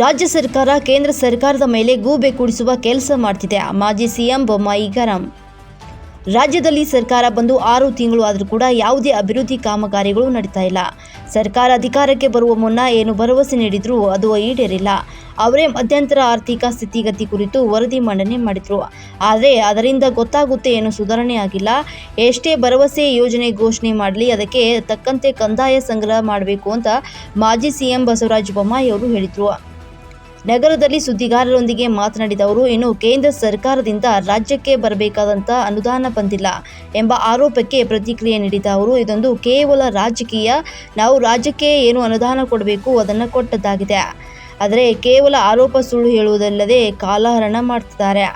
ರಾಜ್ಯ ಸರ್ಕಾರ, ಕೇಂದ್ರ ಸರ್ಕಾರದ ಮೇಲೆ ಗೂಬೆ ಕೂಡಿಸುವ ಕೆಲಸ ಮಾಡ್ತಿದೆ, ಮಾಜಿ ಸಿಎಂ ಬೊಮ್ಮಾಯಿ ಗರಂ. ರಾಜ್ಯದಲ್ಲಿ ಸರ್ಕಾರ ಬಂದು ಆರು ತಿಂಗಳು ಆದರೂ ಕೂಡ ಯಾವುದೇ ಅಭಿವೃದ್ಧಿ ಕಾಮಗಾರಿಗಳು ನಡೀತಾ ಇಲ್ಲ. ಸರ್ಕಾರ ಅಧಿಕಾರಕ್ಕೆ ಬರುವ ಮುನ್ನ ಏನು ಭರವಸೆ ನೀಡಿದ್ರು ಅದು ಈಡೇರಿಲ್ಲ. ಅವರೇ ಮಧ್ಯಂತರ ಆರ್ಥಿಕ ಸ್ಥಿತಿಗತಿ ಕುರಿತು ವರದಿ ಮಂಡನೆ ಮಾಡಿದ್ರು. ಆದರೆ ಅದರಿಂದ ಗೊತ್ತಾಗುತ್ತೆ ಏನು ಸುಧಾರಣೆ ಆಗಿಲ್ಲ. ಎಷ್ಟೇ ಭರವಸೆ ಯೋಜನೆ ಘೋಷಣೆ ಮಾಡಲಿ, ಅದಕ್ಕೆ ತಕ್ಕಂತೆ ಕಂದಾಯ ಸಂಗ್ರಹ ಮಾಡಬೇಕು ಅಂತ ಮಾಜಿ ಸಿಎಂ ಬಸವರಾಜ ಬೊಮ್ಮಾಯಿ ಅವರು ಹೇಳಿದರು. ನಗರದಲ್ಲಿ ಸುದ್ದಿಗಾರರೊಂದಿಗೆ ಮಾತನಾಡಿದ ಅವರು, ಇನ್ನು ಕೇಂದ್ರ ಸರ್ಕಾರದಿಂದ ರಾಜ್ಯಕ್ಕೆ ಬರಬೇಕಾದಂಥ ಅನುದಾನ ಬಂದಿಲ್ಲ ಎಂಬ ಆರೋಪಕ್ಕೆ ಪ್ರತಿಕ್ರಿಯೆ ನೀಡಿದ ಅವರು, ಇದೊಂದು ಕೇವಲ ರಾಜಕೀಯ, ನಾವು ರಾಜ್ಯಕ್ಕೆ ಏನು ಅನುದಾನ ಕೊಡಬೇಕು ಅದನ್ನು ಕೊಟ್ಟದ್ದಾಗಿದೆ. ಆದರೆ ಕೇವಲ ಆರೋಪ ಸುಳ್ಳು ಹೇಳುವುದಲ್ಲದೆ ಕಾಲಹರಣ ಮಾಡ್ತಿದ್ದಾರೆ.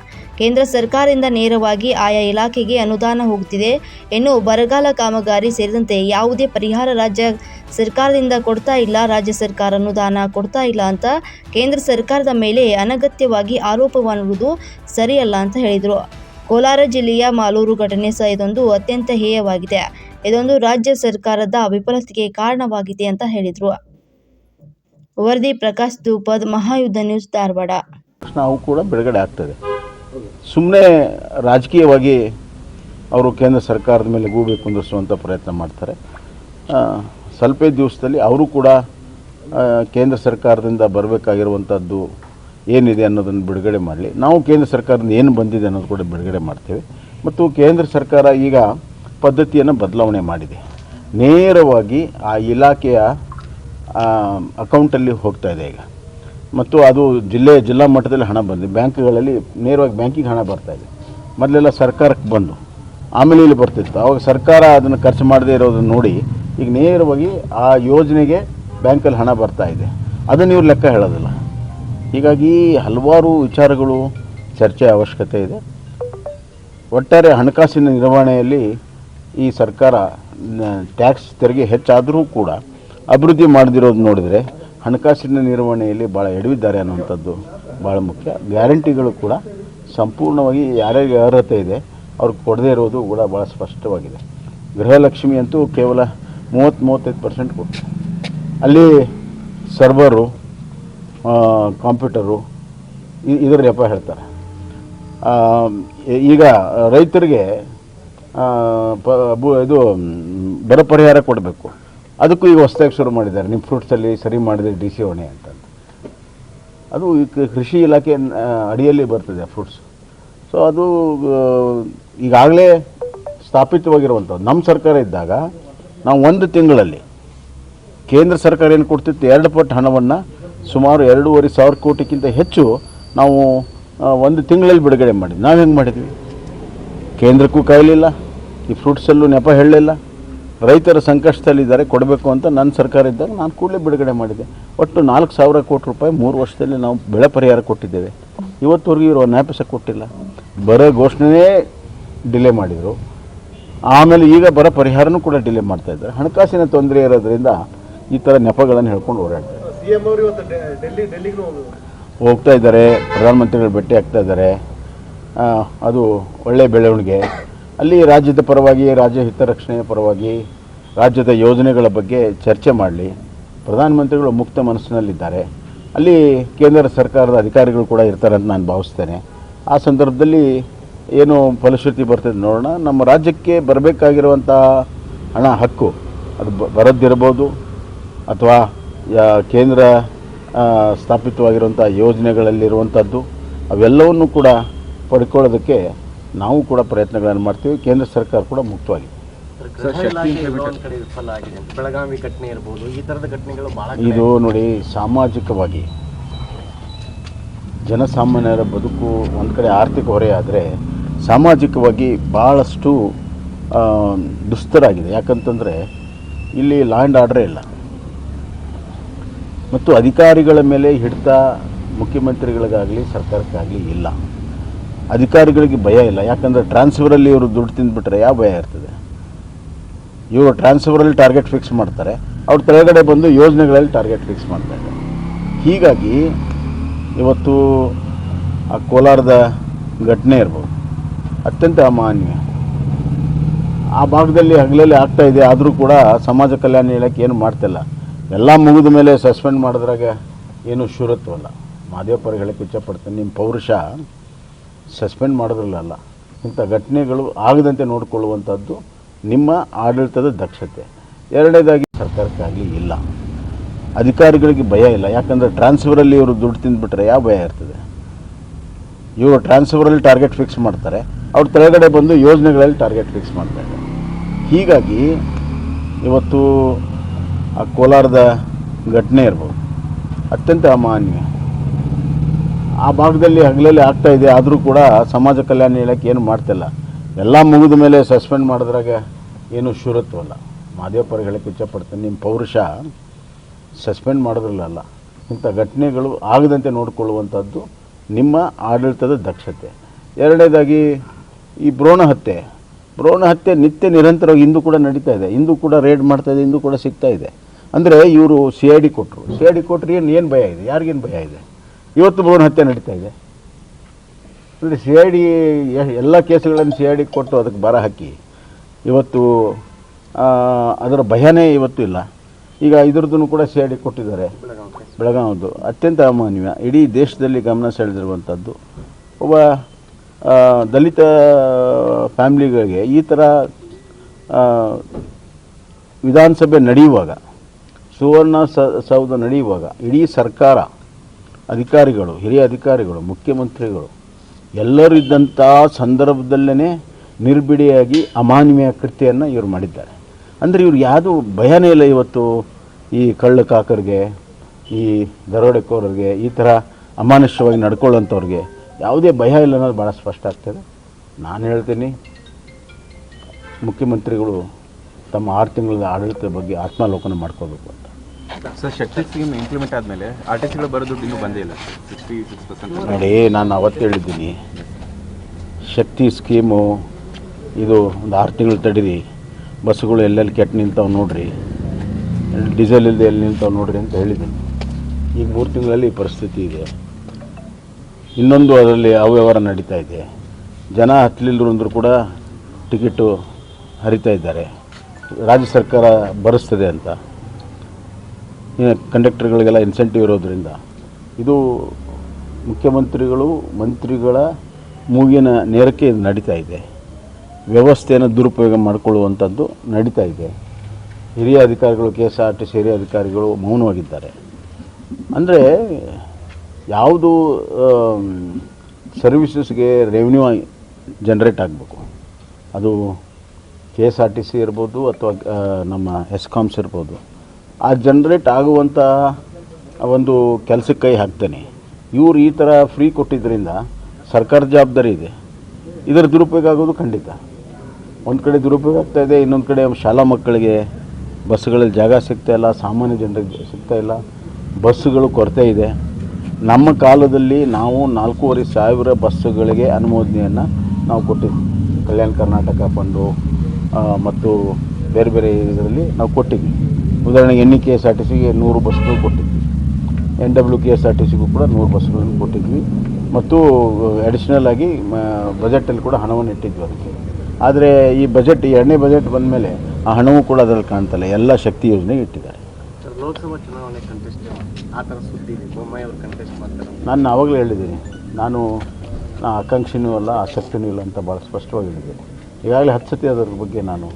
ಕೇಂದ್ರ ಸರ್ಕಾರದಿಂದ ನೇರವಾಗಿ ಆಯಾ ಇಲಾಖೆಗೆ ಅನುದಾನ ಹೋಗುತ್ತಿದೆ ಇನ್ನು ಬರಗಾಲ ಕಾಮಗಾರಿ ಸೇರಿದಂತೆ ಯಾವುದೇ ಪರಿಹಾರ ರಾಜ್ಯ ಸರ್ಕಾರದಿಂದ ಕೊಡ್ತಾ ಇಲ್ಲ. ರಾಜ್ಯ ಸರ್ಕಾರ ಅನುದಾನ ಕೊಡ್ತಾ ಇಲ್ಲ ಅಂತ ಕೇಂದ್ರ ಸರ್ಕಾರದ ಮೇಲೆ ಅನಗತ್ಯವಾಗಿ ಆರೋಪ ಮಾಡುವುದು ಸರಿಯಲ್ಲ ಅಂತ ಹೇಳಿದರು. ಕೋಲಾರ ಜಿಲ್ಲೆಯ ಮಾಲೂರು ಘಟನೆ ಸಹ ಇದೊಂದು ಅತ್ಯಂತ ಹೇಯವಾಗಿದೆ. ಇದೊಂದು ರಾಜ್ಯ ಸರ್ಕಾರದ ವಿಫಲತೆಗೆ ಕಾರಣವಾಗಿದೆ ಅಂತ ಹೇಳಿದರು. ವರದಿ ಪ್ರಕಾಶ್ ದೂಪದ್ ಮಹಾಯುದ್ಧ ನ್ಯೂಸ್ ಧಾರವಾಡ. ನಾವು ಕೂಡ ಬಿಡುಗಡೆ ಆಗ್ತದೆ. ಸುಮ್ಮನೆ ರಾಜಕೀಯವಾಗಿ ಅವರು ಕೇಂದ್ರ ಸರ್ಕಾರದ ಮೇಲೆ ಗೂಬೆ ಕುಂದಿರಿಸುವಂಥ ಪ್ರಯತ್ನ ಮಾಡ್ತಾರೆ. ಸ್ವಲ್ಪ ದಿವಸದಲ್ಲಿ ಅವರು ಕೂಡ ಕೇಂದ್ರ ಸರ್ಕಾರದಿಂದ ಬರಬೇಕಾಗಿರುವಂಥದ್ದು ಏನಿದೆ ಅನ್ನೋದನ್ನು ಬಿಡುಗಡೆ ಮಾಡಲಿ. ನಾವು ಕೇಂದ್ರ ಸರ್ಕಾರದಿಂದ ಏನು ಬಂದಿದೆ ಅನ್ನೋದು ಕೂಡ ಬಿಡುಗಡೆ ಮಾಡ್ತೇವೆ. ಮತ್ತು ಕೇಂದ್ರ ಸರ್ಕಾರ ಈಗ ಪದ್ಧತಿಯನ್ನು ಬದಲಾವಣೆ ಮಾಡಿದೆ. ನೇರವಾಗಿ ಆ ಇಲಾಖೆಯ ಅಕೌಂಟಲ್ಲಿ ಹೋಗ್ತಾ ಇದೆ ಈಗ. ಮತ್ತು ಅದು ಜಿಲ್ಲೆ, ಜಿಲ್ಲಾ ಮಟ್ಟದಲ್ಲಿ ಹಣ ಬಂದಿದೆ. ಬ್ಯಾಂಕ್ಗಳಲ್ಲಿ ನೇರವಾಗಿ ಬ್ಯಾಂಕಿಗೆ ಹಣ ಬರ್ತಾ ಇದೆ. ಮೊದಲೆಲ್ಲ ಸರ್ಕಾರಕ್ಕೆ ಬಂದು, ಆಮೇಲೆ ಇಲ್ಲಿ ಬರ್ತಿತ್ತು. ಆವಾಗ ಸರ್ಕಾರ ಅದನ್ನು ಖರ್ಚು ಮಾಡದೇ ಇರೋದನ್ನು ನೋಡಿ, ಈಗ ನೇರವಾಗಿ ಆ ಯೋಜನೆಗೆ ಬ್ಯಾಂಕಲ್ಲಿ ಹಣ ಬರ್ತಾ ಇದೆ. ಅದನ್ನು ಇವ್ರು ಲೆಕ್ಕ ಹೇಳೋದಿಲ್ಲ. ಹೀಗಾಗಿ ಹಲವಾರು ವಿಚಾರಗಳು ಚರ್ಚೆ ಅವಶ್ಯಕತೆ ಇದೆ. ಒಟ್ಟಾರೆ ಹಣಕಾಸಿನ ನಿರ್ವಹಣೆಯಲ್ಲಿ ಈ ಸರ್ಕಾರ ಟ್ಯಾಕ್ಸ್ ತೆರಿಗೆ ಹೆಚ್ಚಾದರೂ ಕೂಡ ಅಭಿವೃದ್ಧಿ ಮಾಡದಿರೋದು ನೋಡಿದರೆ ಹಣಕಾಸಿನ ನಿರ್ವಹಣೆಯಲ್ಲಿ ಭಾಳ ಎಡವಿದ್ದಾರೆ ಅನ್ನುವಂಥದ್ದು ಭಾಳ ಮುಖ್ಯ. ಗ್ಯಾರಂಟಿಗಳು ಕೂಡ ಸಂಪೂರ್ಣವಾಗಿ ಯಾರ್ಯಾರಿಗೆ ಅರ್ಹತೆ ಇದೆ ಅವ್ರಿಗೆ ಕೊಡದೇ ಇರೋದು ಕೂಡ ಭಾಳ ಸ್ಪಷ್ಟವಾಗಿದೆ. ಗೃಹಲಕ್ಷ್ಮಿ ಅಂತೂ ಕೇವಲ ಮೂವತ್ತು ಮೂವತ್ತೈದು ಪರ್ಸೆಂಟ್ ಕೊಟ್ಟು ಅಲ್ಲಿ ಸರ್ವರು ಕಾಂಪ್ಯೂಟರು ಇದರ ನೆಪ ಹೇಳ್ತಾರೆ. ಈಗ ರೈತರಿಗೆ ಪ ಇದು, ಬರ ಪರಿಹಾರ ಕೊಡಬೇಕು. ಅದಕ್ಕೂ ಈಗ ಹೊಸದಾಗಿ ಶುರು ಮಾಡಿದ್ದಾರೆ. ನಿಮ್ಮ ಫ್ರೂಟ್ಸಲ್ಲಿ ಸರಿ ಮಾಡಿದರೆ ಡಿ ಸಿ ಹೊಣೆ ಅಂತ ಅದು ಕೃಷಿ ಇಲಾಖೆ ಅಡಿಯಲ್ಲಿ ಬರ್ತದೆ ಫ್ರೂಟ್ಸ್. ಸೊ ಅದು ಈಗಾಗಲೇ ಸ್ಥಾಪಿತವಾಗಿರುವಂಥದ್ದು. ನಮ್ಮ ಸರ್ಕಾರ ಇದ್ದಾಗ ನಾವು ಒಂದು ತಿಂಗಳಲ್ಲಿ ಕೇಂದ್ರ ಸರ್ಕಾರ ಏನು ಕೊಡ್ತಿತ್ತು? ಎರಡು ಪಟ್ಟು ಹಣವನ್ನು ಸುಮಾರು ಎರಡೂವರೆ ಸಾವಿರ ಕೋಟಿಗಿಂತ ಹೆಚ್ಚು ನಾವು ಒಂದು ತಿಂಗಳಲ್ಲಿ ಬಿಡುಗಡೆ ಮಾಡಿದ್ವಿ. ನಾವು ಹೆಂಗೆ ಮಾಡಿದ್ವಿ? ಕೇಂದ್ರಕ್ಕೂ ಕಾಯಲಿಲ್ಲ. ಈ ಫ್ರೂಟ್ಸಲ್ಲೂ ನೆಪ ಹೇಳಲಿಲ್ಲ. ರೈತರ ಸಂಕಷ್ಟದಲ್ಲಿದ್ದಾರೆ ಕೊಡಬೇಕು ಅಂತ ನನ್ನ ಸರ್ಕಾರ ಇದ್ದಾಗ ನಾನು ಕೂಡಲೇ ಬಿಡುಗಡೆ ಮಾಡಿದೆ. ಒಟ್ಟು ನಾಲ್ಕು ಸಾವಿರ ಕೋಟಿ ರೂಪಾಯಿ ಮೂರು ವರ್ಷದಲ್ಲಿ ನಾವು ಬೆಳೆ ಪರಿಹಾರ ಕೊಟ್ಟಿದ್ದೇವೆ. ಇವತ್ತುವರೆಗೂ ಇರೋ ನ್ಯಾಪಸ ಕೊಟ್ಟಿಲ್ಲ. ಬರೋ ಘೋಷಣೆನೇ ಡಿಲೇ ಮಾಡಿದರು. ಆಮೇಲೆ ಈಗ ಬರ ಪರಿಹಾರನೂ ಕೂಡ ಡಿಲೇ ಮಾಡ್ತಾ ಇದ್ದಾರೆ. ಹಣಕಾಸಿನ ತೊಂದರೆ ಇರೋದ್ರಿಂದ ಈ ಥರ ನೆಪಗಳನ್ನು ಹೇಳ್ಕೊಂಡು ಓಡಾಡ್ತಾರೆ ಹೋಗ್ತಾ ಇದ್ದಾರೆ ಪ್ರಧಾನಮಂತ್ರಿಗಳು ಭೇಟಿ ಆಗ್ತಾ ಇದ್ದಾರೆ. ಅದು ಒಳ್ಳೆಯ ಬೆಳವಣಿಗೆ. ಅಲ್ಲಿ ರಾಜ್ಯದ ಪರವಾಗಿ, ರಾಜ್ಯ ಹಿತರಕ್ಷಣೆಯ ಪರವಾಗಿ, ರಾಜ್ಯದ ಯೋಜನೆಗಳ ಬಗ್ಗೆ ಚರ್ಚೆ ಮಾಡಲಿ. ಪ್ರಧಾನಮಂತ್ರಿಗಳು ಮುಕ್ತ ಮನಸ್ಸಿನಲ್ಲಿದ್ದಾರೆ. ಅಲ್ಲಿ ಕೇಂದ್ರ ಸರ್ಕಾರದ ಅಧಿಕಾರಿಗಳು ಕೂಡ ಇರ್ತಾರೆ ಅಂತ ನಾನು ಭಾವಿಸ್ತೇನೆ. ಆ ಸಂದರ್ಭದಲ್ಲಿ ಏನು ಫಲಶ್ರುತಿ ಬರ್ತದೆ ನೋಡೋಣ. ನಮ್ಮ ರಾಜ್ಯಕ್ಕೆ ಬರಬೇಕಾಗಿರುವಂಥ ಹಣ, ಹಕ್ಕು, ಅದು ಬರದ್ದಿರ್ಬೋದು ಅಥವಾ ಕೇಂದ್ರ ಸ್ಥಾಪಿತವಾಗಿರುವಂಥ ಯೋಜನೆಗಳಲ್ಲಿರುವಂಥದ್ದು, ಅವೆಲ್ಲವನ್ನು ಕೂಡ ಪಡ್ಕೊಳ್ಳೋದಕ್ಕೆ ನಾವು ಕೂಡ ಪ್ರಯತ್ನಗಳನ್ನು ಮಾಡ್ತೀವಿ. ಕೇಂದ್ರ ಸರ್ಕಾರ ಕೂಡ ಮುಕ್ತವಾಗಿ. ಬೆಳಗಾವಿ ಘಟನೆ ಇರ್ಬೋದು ಈ ತರದ ಘಟನೆಗಳು ಇದು ನೋಡಿ ಸಾಮಾಜಿಕವಾಗಿ ಜನಸಾಮಾನ್ಯರ ಬದುಕು ಒಂದು ಕಡೆ ಆರ್ಥಿಕ ಆದರೆ ಸಾಮಾಜಿಕವಾಗಿ ಭಾಳಷ್ಟು ದುಸ್ತರಾಗಿದೆ ದುಸ್ತರ ಆಗಿದೆ. ಯಾಕಂತಂದರೆ ಇಲ್ಲಿ ಲಾ ಆ್ಯಂಡ್ ಆರ್ಡ್ರೇ ಇಲ್ಲ. ಮತ್ತು ಅಧಿಕಾರಿಗಳ ಮೇಲೆ ಹಿಡಿತ ಮುಖ್ಯಮಂತ್ರಿಗಳಿಗಾಗಲಿ ಸರ್ಕಾರಕ್ಕಾಗಲಿ ಇಲ್ಲ. ಅಧಿಕಾರಿಗಳಿಗೆ ಭಯ ಇಲ್ಲ. ಯಾಕಂದರೆ ಟ್ರಾನ್ಸ್ಫರಲ್ಲಿ ಇವರು ದುಡ್ಡು ತಿಂದುಬಿಟ್ರೆ ಯಾವ ಭಯ ಇರ್ತದೆ? ಇವರು ಟ್ರಾನ್ಸ್ಫರಲ್ಲಿ ಟಾರ್ಗೆಟ್ ಫಿಕ್ಸ್ ಮಾಡ್ತಾರೆ. ಅವ್ರ ಕೆಳಗಡೆ ಬಂದು ಯೋಜನೆಗಳಲ್ಲಿ ಟಾರ್ಗೆಟ್ ಫಿಕ್ಸ್ ಮಾಡ್ತಾರೆ ಹೀಗಾಗಿ ಇವತ್ತು ಆ ಕೋಲಾರದ ಘಟನೆ ಇರ್ಬೋದು. ಅತ್ಯಂತ ಅಮಾನ್ಯ. ಆ ಭಾಗದಲ್ಲಿ ಹಗಲಲ್ಲಿ ಆಗ್ತಾ ಇದೆ. ಆದರೂ ಕೂಡ ಸಮಾಜ ಕಲ್ಯಾಣ ಇಲಾಖೆ ಏನು ಮಾಡ್ತಿಲ್ಲ ಎಲ್ಲ ಮುಗಿದ ಮೇಲೆ ಸಸ್ಪೆಂಡ್ ಮಾಡಿದ್ರಾಗ ಏನು ಶೂರತ್ವಲ್ಲ. ಮಾದೇವಪ್ಪರಿಗೆ ಹೇಳಕ್ಕೆ ಇಚ್ಛಪಡ್ತೀನಿ ನಿಮ್ಮ ಪೌರುಷ ಸಸ್ಪೆಂಡ್ ಮಾಡೋದ್ರಲ್ಲ ಇಂಥ ಘಟನೆಗಳು ಆಗದಂತೆ ನೋಡಿಕೊಳ್ಳುವಂಥದ್ದು ನಿಮ್ಮ ಆಡಳಿತದ ದಕ್ಷತೆ. ಎರಡನೇದಾಗಿ ಸರ್ಕಾರಕ್ಕಾಗಲಿ ಇಲ್ಲ. ಅಧಿಕಾರಿಗಳಿಗೆ ಭಯ ಇಲ್ಲ. ಯಾಕಂದರೆ ಟ್ರಾನ್ಸ್ಫರಲ್ಲಿ ಇವರು ದುಡ್ಡು ತಿಂದುಬಿಟ್ರೆ ಯಾವ ಭಯ ಇರ್ತದೆ? ಇವರು ಟ್ರಾನ್ಸ್ಫರಲ್ಲಿ ಟಾರ್ಗೆಟ್ ಫಿಕ್ಸ್ ಮಾಡ್ತಾರೆ. ಅವ್ರ ಕೆಳಗಡೆ ಬಂದು ಯೋಜನೆಗಳಲ್ಲಿ ಟಾರ್ಗೆಟ್ ಫಿಕ್ಸ್ ಮಾಡ್ತಾರೆ. ಹೀಗಾಗಿ ಇವತ್ತು ಆ ಕೋಲಾರದ ಘಟನೆ ಇರ್ಬೋದು. ಅತ್ಯಂತ ಅಮಾನ್ಯ. ಆ ಭಾಗದಲ್ಲಿ ಹಗಲಲ್ಲಿ ಆಗ್ತಾ ಇದೆ, ಆದರೂ ಕೂಡ ಸಮಾಜ ಕಲ್ಯಾಣ ಇಲಾಖೆ ಏನು ಮಾಡ್ತಿಲ್ಲ. ಎಲ್ಲ ಮುಗಿದ ಮೇಲೆ ಸಸ್ಪೆಂಡ್ ಮಾಡಿದ್ರಾಗ ಏನು ಶುರತ್ವಲ್ಲ ಮಾದೇವಪ್ಪರು ಹೇಳಕ್ಕೆ ಇಚ್ಛಪಡ್ತೀನಿ, ನಿಮ್ಮ ಪೌರುಷ ಸಸ್ಪೆಂಡ್ ಮಾಡೋದ್ರಲ್ಲ ಇಂಥ ಘಟನೆಗಳು ಆಗದಂತೆ ನೋಡಿಕೊಳ್ಳುವಂಥದ್ದು ನಿಮ್ಮ ಆಡಳಿತದ ದಕ್ಷತೆ. ಎರಡನೇದಾಗಿ, ಈ ಭ್ರೂಣ ಹತ್ಯೆ. ಭ್ರೂಣ ಹತ್ಯೆ ನಿತ್ಯ ನಿರಂತರವಾಗಿ ಇಂದು ಕೂಡ ನಡೀತಾ ಇದೆ. ಇಂದು ಕೂಡ ರೇಡ್ ಮಾಡ್ತಾ ಇದೆ, ಇಂದು ಕೂಡ ಸಿಗ್ತಾ ಇದೆ. ಅಂದರೆ ಇವರು ಸಿ ಐ ಡಿ ಕೊಟ್ಟರು. ಸಿ ಐ ಡಿ ಕೊಟ್ಟರೆ ಏನು ಏನು ಭಯ ಇದೆ? ಯಾರಿಗೇನು ಭಯ ಇದೆ? ಇವತ್ತು ಭ್ರೂಣ ಹತ್ಯೆ ನಡೀತಾ ಇದೆ. ಅಂದರೆ ಸಿ ಐ ಡಿ ಎಲ್ಲ ಕೇಸುಗಳನ್ನು ಸಿ ಐ ಡಿ ಕೊಟ್ಟು ಅದಕ್ಕೆ ಬರ ಹಾಕಿ, ಇವತ್ತು ಅದರ ಭಯನೇ ಇವತ್ತು ಇಲ್ಲ. ಈಗ ಇದ್ರದ್ದು ಕೂಡ ಸಿ ಐ ಡಿ ಕೊಟ್ಟಿದ್ದಾರೆ. ಬೆಳಗಾವದ್ದು ಅತ್ಯಂತ ಅಮಾನ್ಯ. ಇಡೀ ದೇಶದಲ್ಲಿ ಗಮನ ಸೆಳೆದಿರುವಂಥದ್ದು. ಒಬ್ಬ ದಲಿತ, ಫ್ಯಾಮಿಲಿಗಳಿಗೆ ಈ ಥರ ವಿಧಾನಸಭೆ ನಡೆಯುವಾಗ, ಸುವರ್ಣ ಸೌಧ ನಡೆಯುವಾಗ, ಇಡೀ ಸರ್ಕಾರ ಅಧಿಕಾರಿಗಳು, ಹಿರಿಯ ಅಧಿಕಾರಿಗಳು, ಮುಖ್ಯಮಂತ್ರಿಗಳು, ಎಲ್ಲರೂ ಇದ್ದಂಥ ಸಂದರ್ಭದಲ್ಲೇ ನಿರ್ಬಿಡಿಯಾಗಿ ಅಮಾನವೀಯ ಕೃತ್ಯವನ್ನು ಇವರು ಮಾಡಿದ್ದಾರೆ. ಅಂದರೆ ಇವ್ರು ಯಾವುದು ಭಯನೇ ಇಲ್ಲ ಇವತ್ತು ಈ ಕಳ್ಳ ಕಾಕರಿಗೆ, ಈ ದರೋಡೆಕೋರರಿಗೆ, ಈ ಥರ ಅಮಾನುಷ್ಯವಾಗಿ ನಡ್ಕೊಳ್ಳೋಂಥವ್ರಿಗೆ ಯಾವುದೇ ಭಯ ಇಲ್ಲ ಅನ್ನೋದು ಭಾಳ ಸ್ಪಷ್ಟ ಆಗ್ತದೆ. ನಾನು ಹೇಳ್ತೀನಿ, ಮುಖ್ಯಮಂತ್ರಿಗಳು ತಮ್ಮ ಆರು ತಿಂಗಳ ಆಡಳಿತದ ಬಗ್ಗೆ ಆತ್ಮಾಲೋಕನ ಮಾಡ್ಕೋಬೇಕು ಅಂತ. ಸರ್ ಶಕ್ತಿ ಸ್ಕೀಮ್ ಇಂಪ್ಲಿಮೆಂಟ್ ಆದಮೇಲೆ ಆರ್ ಟಿ ಸಿಗಳು ಬರೋ ದುಡ್ಡು ಇನ್ನೂ ಬಂದೇ ಇಲ್ಲ. ನೋಡಿ, ನಾನು ಅವತ್ತು ಹೇಳಿದ್ದೀನಿ. ಶಕ್ತಿ ಸ್ಕೀಮು ಇದು ಒಂದು ಆರು ತಿಂಗಳು ತಡೀರಿ. ಬಸ್ಸುಗಳು ಎಲ್ಲೆಲ್ಲಿ ಕೆಟ್ಟು ನಿಂತಾವೆ ನೋಡ್ರಿ. ಡೀಸೆಲ್ ಇಲ್ಲದೆ ಎಲ್ಲಿ ನಿಂತಾವೆ ನೋಡ್ರಿ ಅಂತ ಹೇಳಿದ್ದೀನಿ. ಈಗ ಮೂರು ತಿಂಗಳಲ್ಲಿ ಪರಿಸ್ಥಿತಿ ಇದೆ. ಇನ್ನೊಂದು ಅದರಲ್ಲಿ ಅವ್ಯವಹಾರ ನಡೀತಾ ಇದೆ. ಜನ ಹತ್ತಲಿಲ್ಲರು ಅಂದರೂ ಕೂಡ ಟಿಕೆಟು ಹರಿತಾ ಇದ್ದಾರೆ. ರಾಜ್ಯ ಸರ್ಕಾರ ಬರೆಸ್ತದೆ ಅಂತ. ಕಂಡಕ್ಟರ್ಗಳಿಗೆಲ್ಲ ಇನ್ಸೆಂಟಿವ್ ಇರೋದ್ರಿಂದ. ಇದು ಮುಖ್ಯಮಂತ್ರಿಗಳು, ಮಂತ್ರಿಗಳ ಮೂಗಿನ ನೇರಕ್ಕೆ ಇದು ನಡೀತಾ ಇದೆ. ವ್ಯವಸ್ಥೆಯನ್ನು ದುರುಪಯೋಗ ಮಾಡಿಕೊಳ್ಳುವಂಥದ್ದು ನಡೀತಾ ಇದೆ. ಹಿರಿಯ ಅಧಿಕಾರಿಗಳು K S R T C ಹಿರಿಯ ಅಧಿಕಾರಿಗಳು ಮೌನವಾಗಿದ್ದಾರೆ. ಅಂದರೆ ಯಾವುದು ಸರ್ವಿಸಸ್ಗೆ ರೆವಿನ್ಯೂ ಜನ್ರೇಟ್ ಆಗಬೇಕು. ಅದು K S R T C ಇರ್ಬೋದು ಅಥವಾ ನಮ್ಮ ಎಸ್ಕಾಮ್ಸ್ ಇರ್ಬೋದು. ಆ ಜನ್ರೇಟ್ ಆಗುವಂಥ ಒಂದು ಕೆಲಸಕ್ಕೆ ಕೈ ಹಾಕ್ತೇನೆ. ಇವರು ಈ ಥರ ಫ್ರೀ ಕೊಟ್ಟಿದ್ದರಿಂದ ಸರ್ಕಾರ ಜವಾಬ್ದಾರಿ ಇದೆ. ಇದರ ದುರುಪಯೋಗ ಆಗೋದು ಖಂಡಿತ. ಒಂದು ಕಡೆ ದುರುಪಯೋಗ ಆಗ್ತಾ ಇದೆ, ಇನ್ನೊಂದು ಕಡೆ ಶಾಲಾ ಮಕ್ಕಳಿಗೆ ಬಸ್ಗಳಲ್ಲಿ ಜಾಗ ಸಿಗ್ತಾ ಇಲ್ಲ, ಸಾಮಾನ್ಯ ಜನರಿಗೆ ಸಿಗ್ತಾ ಇಲ್ಲ, ಬಸ್ಸುಗಳು ಕೊರತೆ ಇದೆ. ನಮ್ಮ ಕಾಲದಲ್ಲಿ ನಾವು ನಾಲ್ಕೂವರೆ ಸಾವಿರ ಬಸ್ಸುಗಳಿಗೆ ಅನುಮೋದನೆಯನ್ನು ನಾವು ಕೊಟ್ಟಿದ್ವಿ. ಕಲ್ಯಾಣ ಕರ್ನಾಟಕ ಫಂಡು ಮತ್ತು ಬೇರೆ ಬೇರೆ ಇದರಲ್ಲಿ ನಾವು ಕೊಟ್ಟಿದ್ವಿ. ಉದಾಹರಣೆಗೆ N E K S R T ಸಿಗೆ ನೂರು ಬಸ್ಗಳು ಕೊಟ್ಟಿದ್ವಿ. N W K S R T ಸಿಗೂ ಕೂಡ ನೂರು ಬಸ್ಗಳನ್ನು ಕೊಟ್ಟಿದ್ವಿ. ಮತ್ತು ಅಡಿಷ್ನಲ್ ಆಗಿ ಬಜೆಟಲ್ಲಿ ಕೂಡ ಹಣವನ್ನು ಇಟ್ಟಿದ್ವಿ ಅದಕ್ಕೆ. ಆದರೆ ಈ ಬಜೆಟ್ ಎರಡನೇ ಬಜೆಟ್ ಬಂದ ಮೇಲೆ ಆ ಹಣವೂ ಕೂಡ ಅದರಲ್ಲಿ ಕಾಣ್ತಲ್ಲ ಎಲ್ಲ ಶಕ್ತಿ ಯೋಜನೆಗೆ ಇಟ್ಟಿದ್ದಾರೆ. ಸರ್ ಲೋಕಸಭಾ ಚುನಾವಣೆ ಕಂಟೆಸ್ಟ್ ಆ ಥರ ಸುದ್ದಿ ಇದೆ. ಬೊಮ್ಮಾಯಿ ಅವರು ಕಂಟೆಸ್ಟ್ ಮಾಡ್ತಾರೆ? ನಾನು ಆವಾಗಲೇ ಹೇಳಿದ್ದೀನಿ. ನಾನು ಆಕಾಂಕ್ಷಿನೂ ಅಲ್ಲ ಆಸಕ್ತಿನೂ ಇಲ್ಲ ಅಂತ ಭಾಳ ಸ್ಪಷ್ಟವಾಗಿ ಹೇಳಿದ್ದೀನಿ. ಈಗಾಗಲೇ ಹತ್ತು ಸತಿ ಅದರ ಬಗ್ಗೆ ನಾನು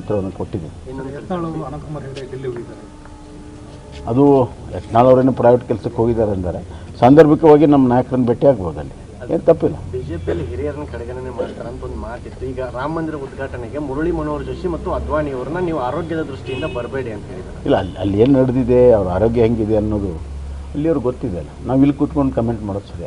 ಉತ್ತರವನ್ನು ಕೊಟ್ಟಿದೆ. ಅದು ಯತ್ನಾಳ್ ಅವರೇನು ಪ್ರೈವೇಟ್ ಕೆಲಸಕ್ಕೆ ಹೋಗಿದ್ದಾರೆ ಅಂದರೆ ಸಾಂದರ್ಭಿಕವಾಗಿ ನಮ್ಮ ನಾಯಕರನ್ನು ಭೇಟಿ ಆಗ್ಬೋದು ಅಲ್ಲಿ ಏನು ತಪ್ಪಿಲ್ಲ. ಬಿಜೆಪಿಯಲ್ಲಿ ಹಿರಿಯರನ್ನ ಕಡೆಗಣನೆ ಮಾಡ್ತಾರೆ ಅಂತ ಒಂದು ಮಾತಿತ್ತು. ಈಗ ರಾಮ ಮಂದಿರ ಉದ್ಘಾಟನೆಗೆ ಮುರಳಿ ಮನೋಹರ್ ಜೋಶಿ ಮತ್ತು ಅದ್ವಾನಿ ಅವರನ್ನ ನೀವು ಆರೋಗ್ಯದ ದೃಷ್ಟಿಯಿಂದ ಬರಬೇಡಿ ಅಂತ ಹೇಳಿದ್ದಾರೆ. ಇಲ್ಲ ಅಲ್ಲಿ ಅಲ್ಲಿ ಏನು ನಡೆದಿದೆ ಅವ್ರ ಆರೋಗ್ಯ ಹೆಂಗಿದೆ ಅನ್ನೋದು ಅಲ್ಲಿ ಅವ್ರಿಗೆ ಗೊತ್ತಿದೆ ಅಲ್ಲ. ನಾವು ಇಲ್ಲಿ ಕೂತ್ಕೊಂಡು ಕಮೆಂಟ್ ಮಾಡೋದು ಸರಿ